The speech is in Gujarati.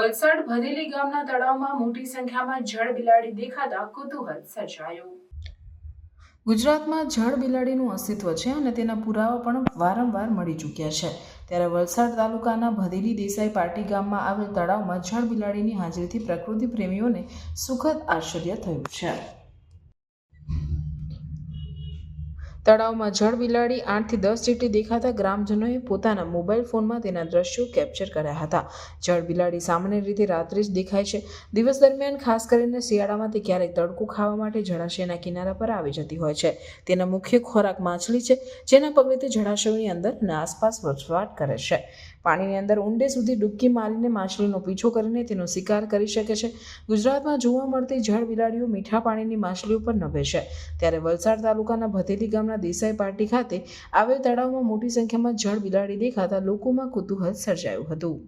વલસાડ ભદેલી ગામના તળાવમાં મોટી સંખ્યામાં જળ બિલાડી દેખાતા કુતૂહલ સર્જાયું. ગુજરાતમાં જળ બિલાડીનું અસ્તિત્વ છે અને તેના પુરાવા પણ વારંવાર મળી ચૂક્યા છે. ત્યારે વલસાડ તાલુકાના ભદેલી દેસાઈ પાટી ગામમાં આવેલ તળાવમાં જળ બિલાડીની હાજરીથી પ્રકૃતિ પ્રેમીઓને સુખદ આશ્ચર્ય થયું છે. તળાવમાં જળ બિલાડી આઠથી દસ જેટલી દેખાતા ગ્રામજનોએ પોતાના મોબાઈલ ફોનમાં તેના દ્રશ્યો કેપ્ચર કર્યા હતા. જળ બિલાડી સામાન્ય રીતે રાત્રે જ દેખાય છે. દિવસ દરમિયાન ખાસ કરીને શિયાળામાં તે ક્યારેક તડકો ખાવા માટે જળાશયના કિનારા પર આવી જતી હોય છે. તેના મુખ્ય ખોરાક માછલી છે, જેના પગલે તે જળાશયોની અંદર અને આસપાસ વસવાટ કરે છે. પાણીની અંદર ઊંડે સુધી ડૂબકી મારીને માછલીનો પીછો કરીને તેનો શિકાર કરી શકે છે. ગુજરાતમાં જોવા મળતી જળ બિલાડીઓ મીઠા પાણીની માછલીઓ પર નભે છે. ત્યારે વલસાડ તાલુકાના ભતેલી ગામના દેસાઈ પાર્ટી ખાતે આવેલ તળાવમાં મોટી સંખ્યામાં જળ બિલાડી દેખાતા લોકોમાં કુતૂહલ સર્જાયું હતું.